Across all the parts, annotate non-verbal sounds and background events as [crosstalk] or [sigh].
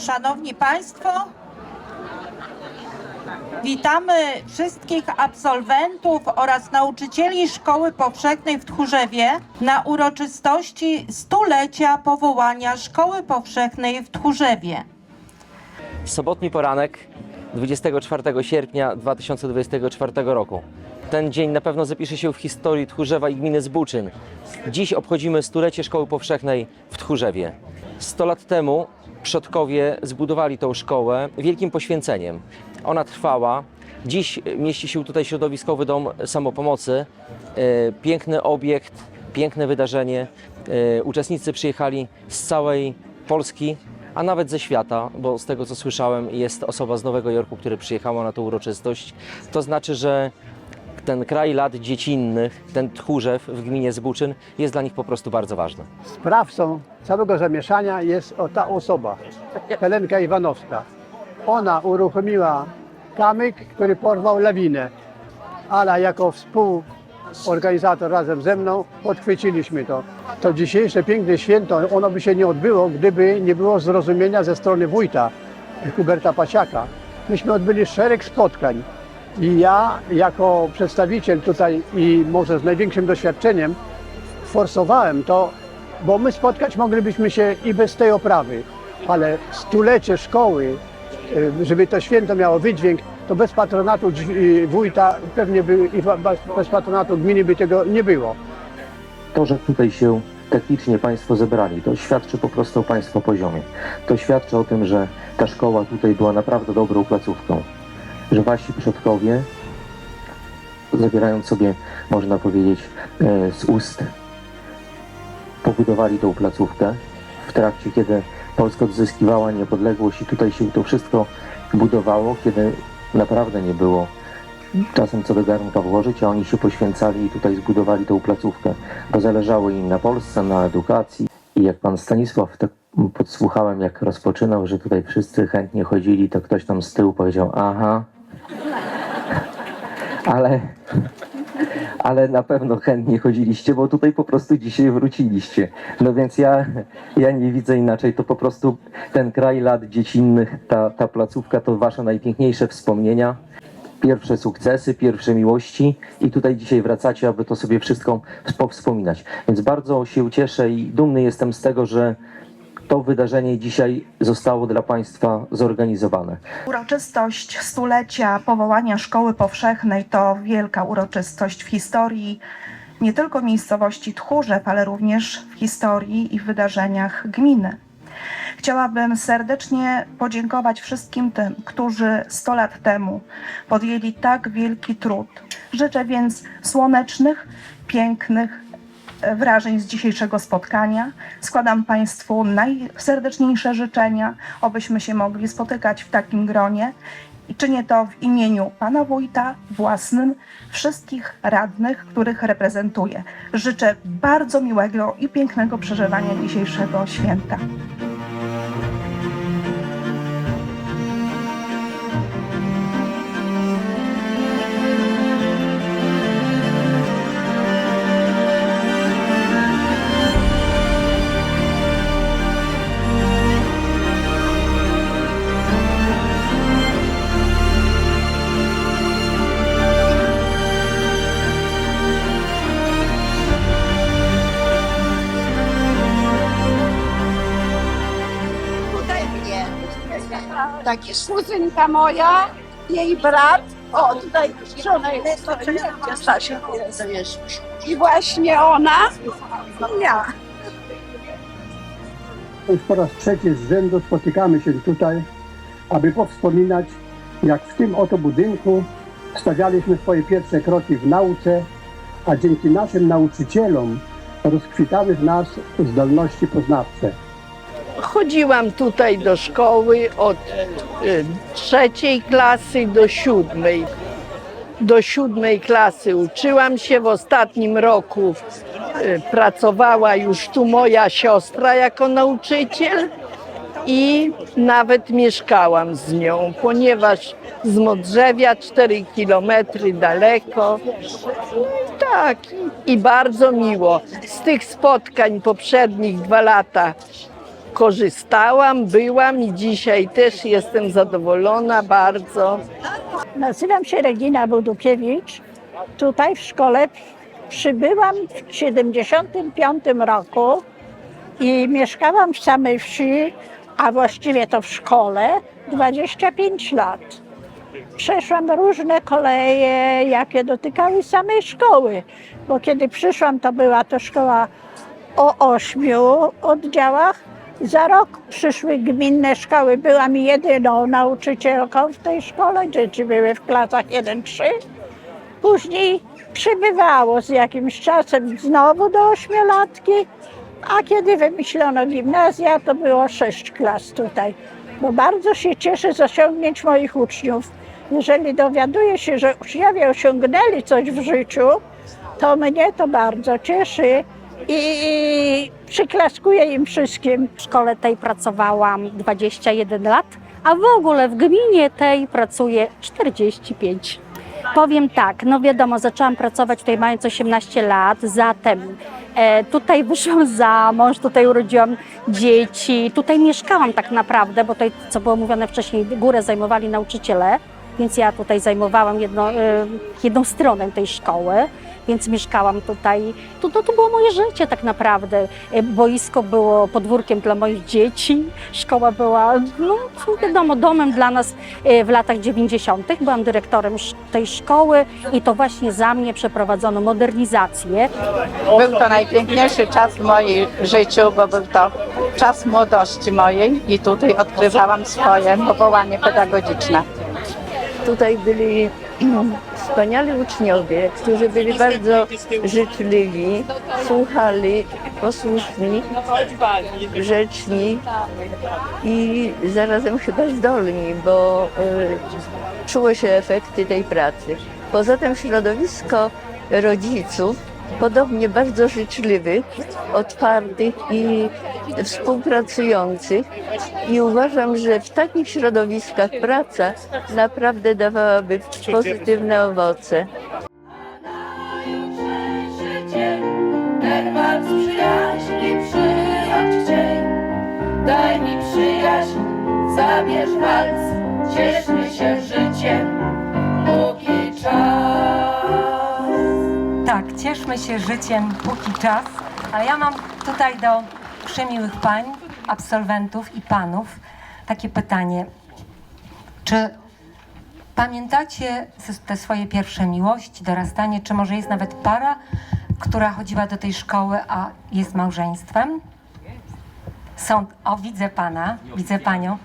Szanowni Państwo, witamy wszystkich absolwentów oraz nauczycieli Szkoły Powszechnej w Tchórzewie na uroczystości stulecia powołania Szkoły Powszechnej w Tchórzewie. Sobotni poranek 24 sierpnia 2024 roku. Ten dzień na pewno zapisze się w historii Tchórzewa i gminy Zbuczyn. Dziś obchodzimy stulecie Szkoły Powszechnej w Tchórzewie. 100 lat temu przodkowie zbudowali tą szkołę wielkim poświęceniem. Ona trwała. Dziś mieści się tutaj środowiskowy dom samopomocy. E, Piękny obiekt, piękne wydarzenie. E, Uczestnicy przyjechali z całej Polski, a nawet ze świata, bo z tego co słyszałem, jest osoba z Nowego Jorku, która przyjechała na tę uroczystość. To znaczy, że ten kraj lat dziecinnych, ten Tchórzew w gminie Zbuczyn jest dla nich po prostu bardzo ważny. Sprawcą całego zamieszania jest o ta osoba, Helenka Iwanowska. Ona uruchomiła kamyk, który porwał lawinę, ale jako współorganizator razem ze mną podchwyciliśmy to. To dzisiejsze piękne święto, ono by się nie odbyło, gdyby nie było zrozumienia ze strony wójta Huberta Pasiaka. Myśmy odbyli szereg spotkań i ja jako przedstawiciel tutaj i może z największym doświadczeniem forsowałem to, bo my spotkać moglibyśmy się i bez tej oprawy, ale stulecie szkoły, y, żeby to święto miało wydźwięk, to bez patronatu y, wójta pewnie by i bez patronatu gminy by tego nie było. To, że tutaj się technicznie Państwo zebrali, to świadczy po prostu o Państwa poziomie. To świadczy o tym, że ta szkoła tutaj była naprawdę dobrą placówką. Że Wasi przodkowie, zabierając sobie, można powiedzieć, e, z ust, pobudowali tą placówkę w trakcie, kiedy Polska odzyskiwała niepodległość i tutaj się to wszystko budowało, kiedy naprawdę nie było czasem co do garnka włożyć, a oni się poświęcali i tutaj zbudowali tą placówkę, bo zależało im na Polsce, na edukacji. I jak pan Stanisław tak podsłuchałem, jak rozpoczynał, że tutaj wszyscy chętnie chodzili, to ktoś tam z tyłu powiedział, aha, ale, ale na pewno chętnie chodziliście, bo tutaj po prostu dzisiaj wróciliście. No więc ja, ja nie widzę inaczej, to po prostu ten kraj lat dziecinnych, ta, ta placówka to wasze najpiękniejsze wspomnienia pierwsze sukcesy, pierwsze miłości i tutaj dzisiaj wracacie, aby to sobie wszystko powspominać. Więc bardzo się cieszę i dumny jestem z tego, że to wydarzenie dzisiaj zostało dla Państwa zorganizowane. Uroczystość stulecia powołania Szkoły Powszechnej to wielka uroczystość w historii nie tylko miejscowości Tchórzew, ale również w historii i wydarzeniach gminy. Chciałabym serdecznie podziękować wszystkim tym, którzy 100 lat temu podjęli tak wielki trud. Życzę więc słonecznych, pięknych wrażeń z dzisiejszego spotkania. Składam Państwu najserdeczniejsze życzenia, obyśmy się mogli spotykać w takim gronie. I czynię to w imieniu Pana Wójta, własnym, wszystkich radnych, których reprezentuję. Życzę bardzo miłego i pięknego przeżywania dzisiejszego święta. Kuzynka moja, jej brat. O, tutaj żona jest Stasia. I właśnie ona. Ja. Już po raz trzeci z rzędu spotykamy się tutaj, aby powspominać, jak w tym oto budynku stawialiśmy swoje pierwsze kroki w nauce, a dzięki naszym nauczycielom rozkwitały w nas zdolności poznawcze. Chodziłam tutaj do szkoły od y, trzeciej klasy do siódmej. Do siódmej klasy uczyłam się. W ostatnim roku y, pracowała już tu moja siostra jako nauczyciel i nawet mieszkałam z nią, ponieważ z Modrzewia 4 kilometry daleko. Tak, i bardzo miło. Z tych spotkań poprzednich dwa lata korzystałam, byłam i dzisiaj też jestem zadowolona bardzo. Nazywam się Regina Budukiewicz. Tutaj w szkole przybyłam w 1975 roku i mieszkałam w samej wsi, a właściwie to w szkole 25 lat. Przeszłam różne koleje, jakie dotykały samej szkoły, bo kiedy przyszłam, to była to szkoła o ośmiu oddziałach. Za rok przyszły gminne szkoły. Byłam jedyną nauczycielką w tej szkole. Dzieci były w klasach 1-3. Później przybywało z jakimś czasem znowu do ośmiolatki, a kiedy wymyślono gimnazja, to było sześć klas tutaj. Bo bardzo się cieszę z osiągnięć moich uczniów. Jeżeli dowiaduję się, że uczniowie osiągnęli coś w życiu, to mnie to bardzo cieszy i przyklaskuję im wszystkim. W szkole tej pracowałam 21 lat, a w ogóle w gminie tej pracuję 45. Powiem tak, no wiadomo, zaczęłam pracować tutaj mając 18 lat, zatem e, tutaj wyszłam za mąż, tutaj urodziłam dzieci, tutaj mieszkałam tak naprawdę, bo tutaj, co było mówione wcześniej, górę zajmowali nauczyciele, więc ja tutaj zajmowałam jedno, e, jedną stronę tej szkoły, więc mieszkałam tutaj. To, to, to było moje życie tak naprawdę. E, Boisko było podwórkiem dla moich dzieci, szkoła była, no wiadomo, domem dla nas e, w latach 90. Byłam dyrektorem tej szkoły i to właśnie za mnie przeprowadzono modernizację. Był to najpiękniejszy czas w moim życiu, bo był to czas młodości mojej i tutaj odkrywałam swoje powołanie pedagogiczne. Tutaj byli wspaniali uczniowie, którzy byli bardzo życzliwi, słuchali, posłuszni, grzeczni i zarazem chyba zdolni, bo y, czuło się efekty tej pracy. Poza tym środowisko rodziców, podobnie bardzo życzliwych, otwartych i współpracujących. I uważam, że w takich środowiskach praca naprawdę dawałaby pozytywne owoce. Daj mi przyjaźń, zabierz walc, cieszmy się życiem, Cieszmy się życiem póki czas, ale ja mam tutaj do przemiłych pań, absolwentów i panów takie pytanie. Czy pamiętacie te swoje pierwsze miłości, dorastanie, czy może jest nawet para, która chodziła do tej szkoły, a jest małżeństwem? Są, o widzę pana, widzę panią.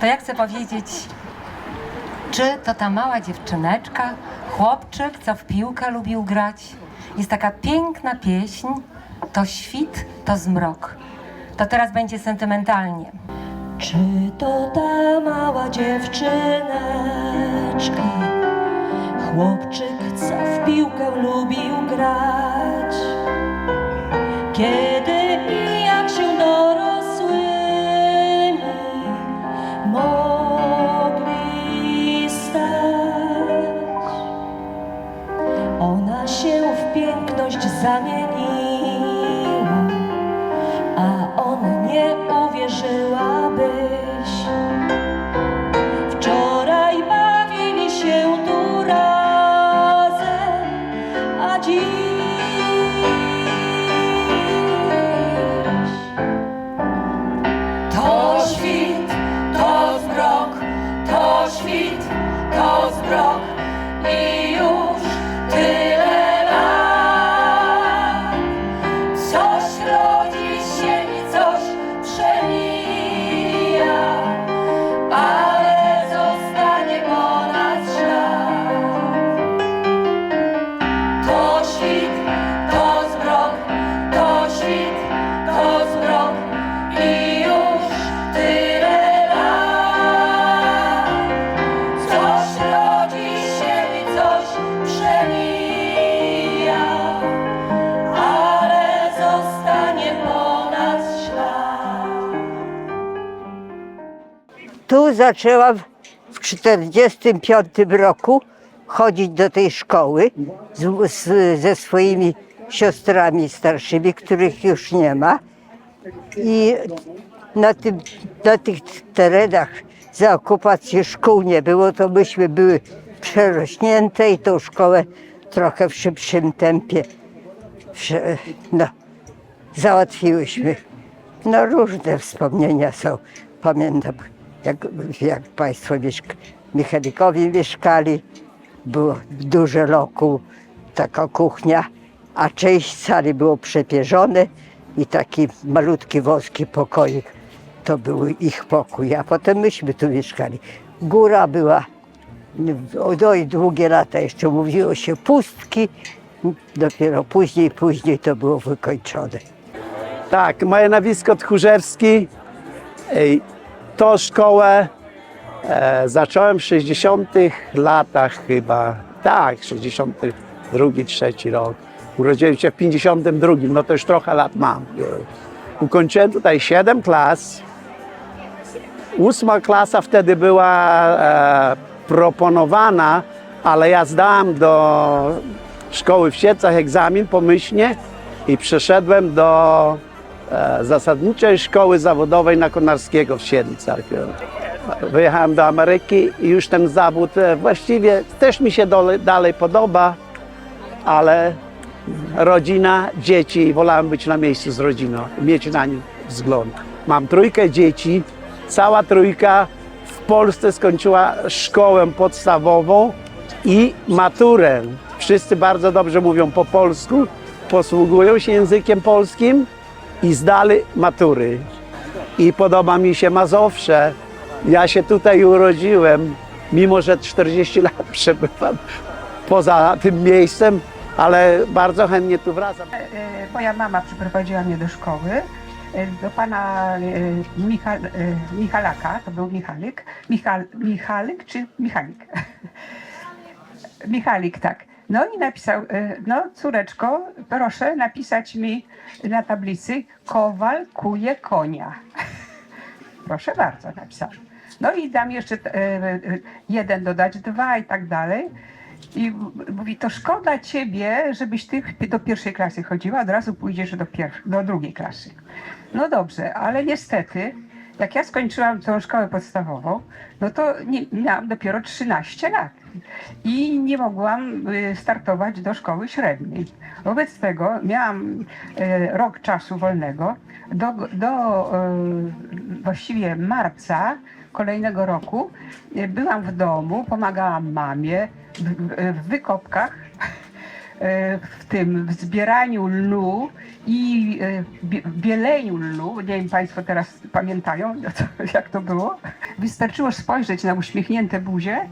To ja chcę powiedzieć, czy to ta mała dziewczyneczka, chłopczyk, co w piłkę lubił grać? Jest taka piękna pieśń, to świt, to zmrok. To teraz będzie sentymentalnie. Czy to ta mała dziewczyneczka, chłopczyk, co w piłkę lubił grać? Kiedy się w piękność zamieniła a on nie uwierzyłabyś. Wczoraj bawili się tu razem, a dziś to świt, to zmrok, to świt, to zmrok zaczęłam w 1945 roku chodzić do tej szkoły z, z, ze swoimi siostrami starszymi, których już nie ma. I na, tym, na tych terenach za okupacji szkół nie było, to myśmy były przerośnięte i tą szkołę trochę w szybszym tempie no, załatwiłyśmy. No różne wspomnienia są. Pamiętam, jak, jak Państwo mieszka, Michalikowi mieszkali, było duże lokum, taka kuchnia, a część sali było przepierzone i taki malutki wąski pokoik. To był ich pokój, a potem myśmy tu mieszkali. Góra była, no i długie lata jeszcze mówiło się pustki, dopiero później, później to było wykończone. Tak, moje nazwisko Tchórzewski. Ej, To szkołę e, zacząłem w 60 latach chyba. Tak, 62, trzeci rok. Urodziłem się w 52, no to już trochę lat mam. Ukończyłem tutaj 7 klas. Ósma klasa wtedy była e, proponowana, ale ja zdałem do szkoły w Siecach egzamin pomyślnie i przeszedłem do zasadniczej szkoły zawodowej na Konarskiego w Siedlcach. Wyjechałem do Ameryki i już ten zawód e, właściwie też mi się dole, dalej podoba, ale rodzina, dzieci, wolałem być na miejscu z rodziną, mieć na nich wzgląd. Mam trójkę dzieci, cała trójka w Polsce skończyła szkołę podstawową i maturę. Wszyscy bardzo dobrze mówią po polsku, posługują się językiem polskim i zdali matury. I podoba mi się Mazowsze. Ja się tutaj urodziłem, mimo że 40 lat [laughs] przebywam poza tym miejscem, ale bardzo chętnie tu wracam. E, Moja mama przyprowadziła mnie do szkoły, e, do pana e, Michal, e, Michalaka, to był Michalik. Michal, Michalik czy Michalik? [laughs] Michalik, tak. No i napisał, e, no córeczko, proszę napisać mi na tablicy Kowal kuje konia. [laughs] Proszę bardzo, napisał. No i dam jeszcze e, e, jeden dodać dwa i tak dalej. I mówi, to szkoda ciebie, żebyś ty do pierwszej klasy chodziła, od razu pójdziesz do, do drugiej klasy. No dobrze, ale niestety, jak ja skończyłam tą szkołę podstawową, no to nie, miałam dopiero 13 lat i nie mogłam y, startować do szkoły średniej. Wobec tego miałam y, rok czasu wolnego do, do y, właściwie marca kolejnego roku. Byłam w domu, pomagałam mamie w, wykopkach [laughs] w tym w zbieraniu lnu i bie- bieleniu lnu, nie wiem Państwo teraz pamiętają, [laughs] jak to było. Wystarczyło spojrzeć na uśmiechnięte buzie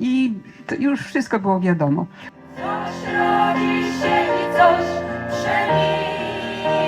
i już wszystko było wiadomo. Coś rodzi się i coś przemija,